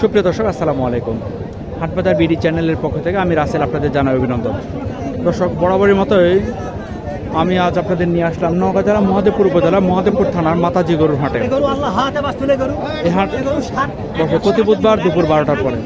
সুপ্রিয় দর্শক, আসসালামু আলাইকুম। হাটবাজার বিডি চ্যানেলের পক্ষ থেকে আমি রাসেল আপনাদের জানাই অভিনন্দন। দর্শক বরাবরের মতোই আমি আজ আপনাদের নিয়ে আসলাম নওগাঁ জেলা মহাদেবপুর উপজেলা মহাদেবপুর থানার মাতাজি গরুর হাটে। এই হাট প্রতি বুধবার দুপুর বারোটার পরে।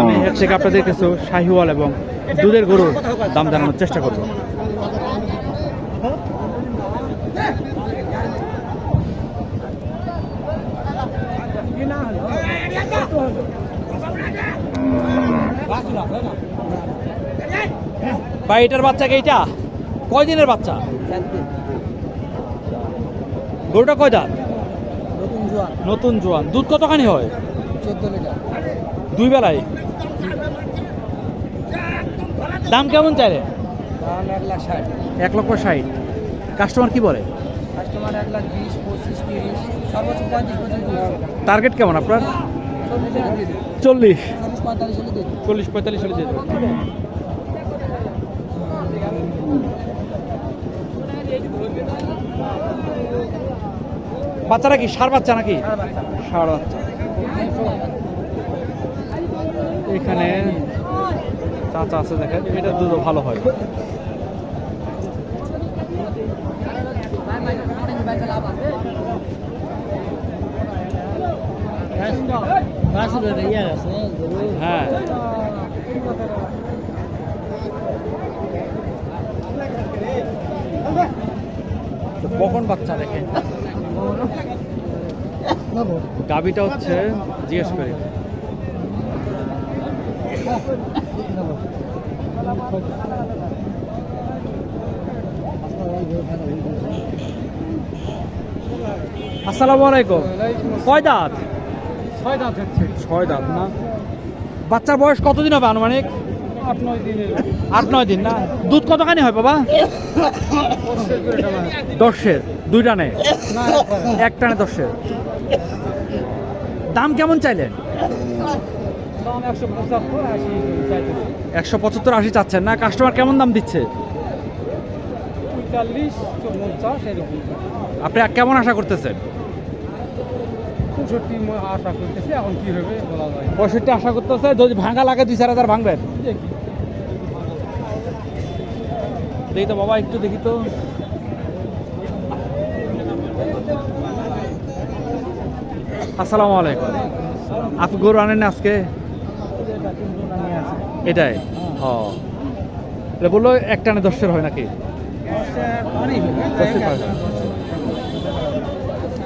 আমি এর থেকে আপনাদের কিছু শাহিওয়াল এবং দুধের গরুর দাম জানানোর চেষ্টা করব। ভাই এটার বাচ্চা কি এইটা? কয় দিনের বাচ্চা? গরুটা কয় দাঁত নতুন জোয়ান। দুধ কতখানি হয়? দুই বেলায় দাম কেমন চাইলে? দাম এক লক্ষ ষাট। কাস্টমার কি বলে? টার্গেট কেমন আপনার? চল্লিশ। চল্লিশ পঁয়তাল্লিশ বাচ্চারা কি? সার বাচ্চা নাকি? সার বাচ্চা। এখানে চাচা আছে দেখেন, এটা দুধও ভালো হয়। হ্যাঁ। তো বাচ্চা দেখেন গাবিটা হচ্ছে জিজ্ঞেস করি। আসসালামু আলাইকুম। কয় দাঁত? ছয় দাঁত হচ্ছে। ছয় দাঁত না? বাচ্চার বয়স কতদিন হবে আনুমানিক? আট নয় দিনের। আট নয় দিন না? দুধ কতখানি হয় বাবা? দশের দুই টানে? এক টানে। দশের। দাম কেমন চাইলেন? একশো পঁচাত্তর আশি চাচ্ছেন না? কাস্টমার কেমন দাম দিচ্ছে? আপনি কেমন আশা করতেছেন? পঁয়ষট্টি আশা করতেছি এখন কি হবে বলা যায় পঁয়ষট্টি আশা করতেছে যদি ভাঙা লাগে দুই চার হাজার ভাঙবেন। দেখি। তো বাবা একটু দেখি তো। আসসালামু আলাইকুম। আপনি গরু আনেন না আজকে? এটাই? এটা বলল এক টানে দশের হয় নাকি?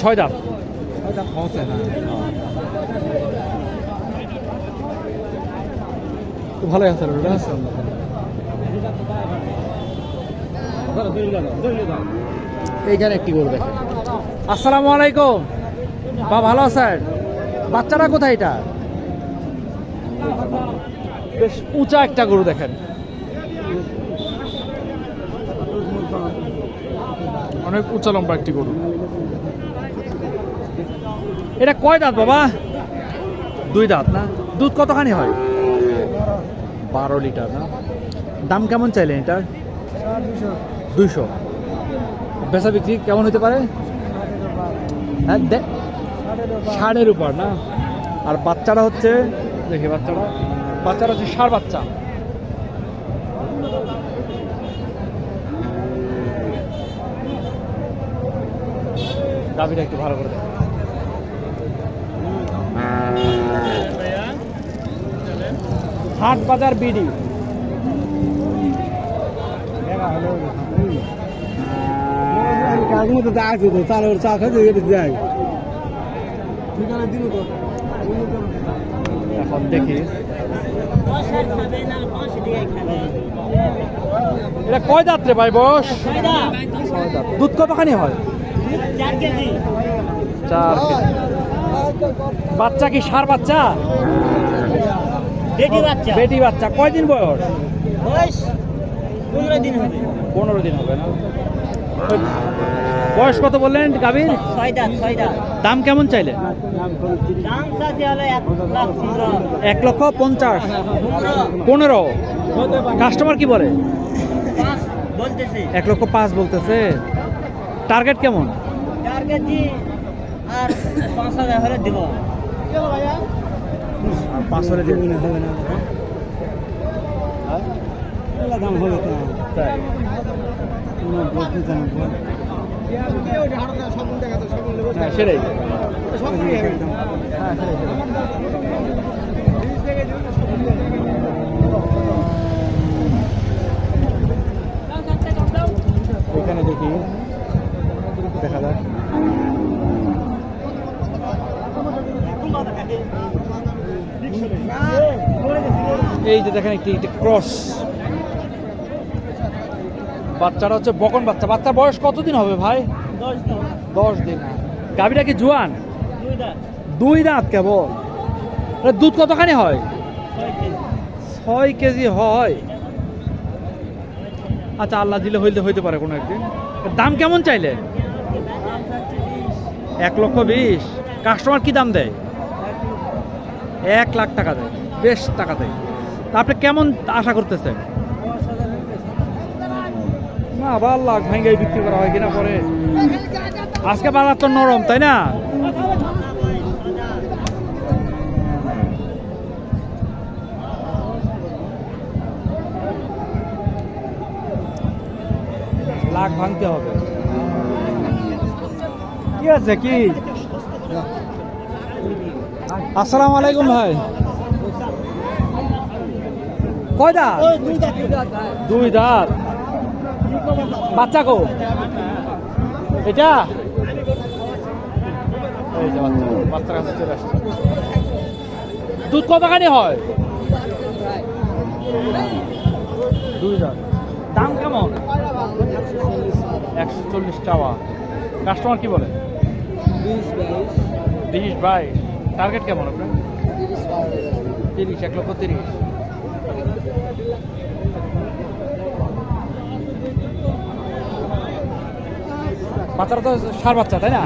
ছয় হয়। ছয় দাঁত তো ভালোই আছে ওটা এইখানে একটি গরু দেখেন। আসসালামু আলাইকুম। বা ভালো আছেন? বাচ্চাটা কোথায় এটা? বেশ উঁচা একটা গরু দেখেন। অনেক উঁচা লম্বা একটি গরু এটা কয় দাঁত বাবা? দুই দাঁত না? দুধ কতখানি হয়? বারো লিটার না? দাম কেমন চাইলেন এটার দুইশো। বেচা বিক্রি কেমন হতে পারে? হ্যাঁ ষাঁড়ের উপর না? আর বাচ্চাটা হচ্ছে, দেখি বাচ্চাটা বাচ্চাটা হচ্ছে ষাঁড় বাচ্চা। দাবিটা একটু ভালো করে দেখ। ঠিকানা দিল তো এখন দেখি। এটা কয় দাঁত রে ভাই বস? দুধ কতখানি হয়? চার বাচ্চা কি সার বাচ্চা? বেটি বাচ্চা। কয়দিন বয়স? বয়স পনেরো দিন হবে। পনেরো দিন হবে না? বয়স কত বললেন গাভীর? দাম কেমন চাইলেন? হলো এক লক্ষ পঞ্চাশ। পনেরো। কাস্টমার কি বলে? এক লক্ষ পাঁচ বলতেছে। টার্গেট কেমন? কেজি আর পাঁচ হাজার হলে দেবো। আর পাঁচ হলে দিয়ে হবে না। হ্যাঁ? দাম হবে তো। তাই? হ্যাঁ সেটাই। এখানে দেখি। দেখা যাক। এই যে দেখেন একটি ক্রস বাচ্চাটা হচ্ছে বকন বাচ্চা। বাচ্চার বয়স কতদিন হবে ভাই? দশ দিন। গাভীটা কি জোয়ান? দুই দাঁত কেবল। দুধ কতখানি হয়? ছয় কেজি। হয়। আচ্ছা আল্লাহ দিলে হইতে হইতে পারে কোনো একদিন। দাম কেমন চাইলে? এক লক্ষ বিশ। কাস্টমার কি দাম দেয়? এক লাখ টাকা দেয়, বেশ টাকা দেয়। তা আপনি কেমন আশা করতেছেন? না, আবার লাখ ভাঙ্গাই বিক্রি করা হয় কিনা পরে। আজকে বাজার তো নরম, তাই না? লাখ ভাঙতে হবে। কি আছে, কি? আসসালামু আলাইকুম ভাই। কয় দাঁত? দুই দাঁত বাচ্চা কো? এটা? দুধ কতখানি হয়? দুই দাঁত। দাম কেমন? একশো চল্লিশ টাওয়া কাস্টমার কি বলে? বিশ বাইশ। টার্গেট কেমন আপনার? তিরিশ এক লক্ষ তিরিশ। বাচ্চারা তো সার বাচ্চা তাই না?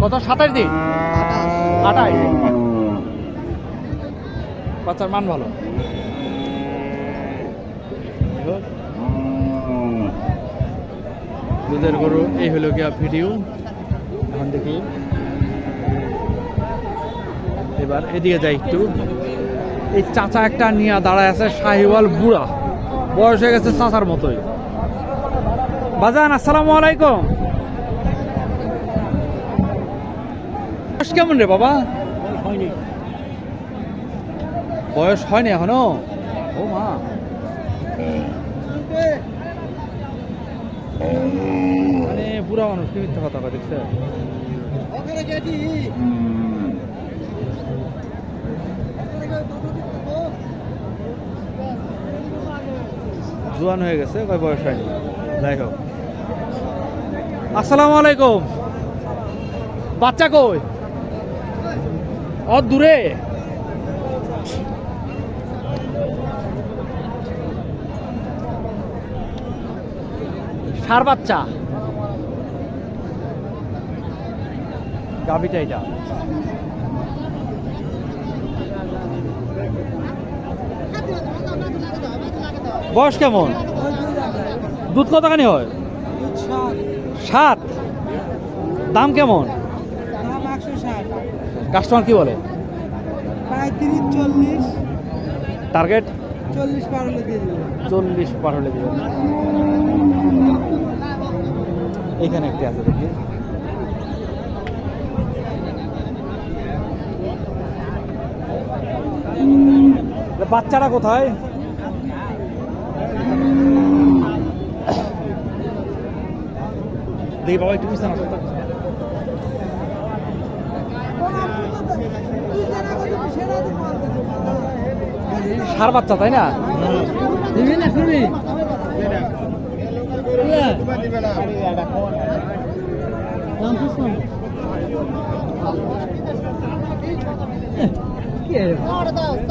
কত? সাতাশ দিন? আঠাশ। আটাই বাচ্চার মান ভালো? দুধের গরু এই হলো গিয়া ভিডিও। এখন দেখি। এবার এদিকে যাই একটু। এই চাচা একটা নিয়ে দাঁড়ায় আছে শাহিওয়াল বুড়া। বয়স হয়ে গেছে চাচার মতোই। বাজান আসসালামু আলাইকুম। বয়স কেমন রে বাবা? বয়স হয়নি। এখনও? ও মা। মানে বুড়া মানুষ, কি মিথ্যা কথা কয়, দেখছে? জোয়ান হয়ে গেছে, কয় বয়স হয়নি? যাই হোক। আসসালামু আলাইকুম। বাচ্চা কই? অত দূরে? সার বাচ্চা। গাবিটা এটা। বয়স কেমন? দুধ কতখানি হয়? সাত। দাম কেমন? কাস্টমার কি বলে? টার্গেট? চল্লিশ পার হলে দিয়ে দেবো। চল্লিশ পার হলে দেবেন এখানে একটি আছে দেখি। বাচ্চারা কোথায়? দেখি বাবা, একটু পিছনে আসো সার বাচ্চা, তাই না?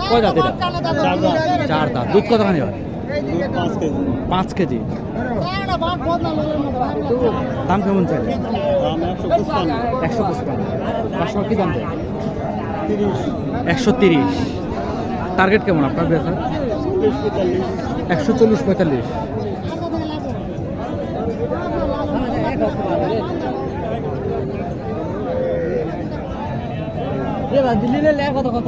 কয় দাঁত এটা চার দাঁত দুধ কতখানি হয় পাঁচ কেজি দাম কেমন চাই একশো পঁচপান্ন কাস্টমার কি দাম দেয় একশো তিরিশ টার্গেট কেমন আপনার বেচা একশো চল্লিশ পঁয়তাল্লিশ দিল্লিতে লে কত কত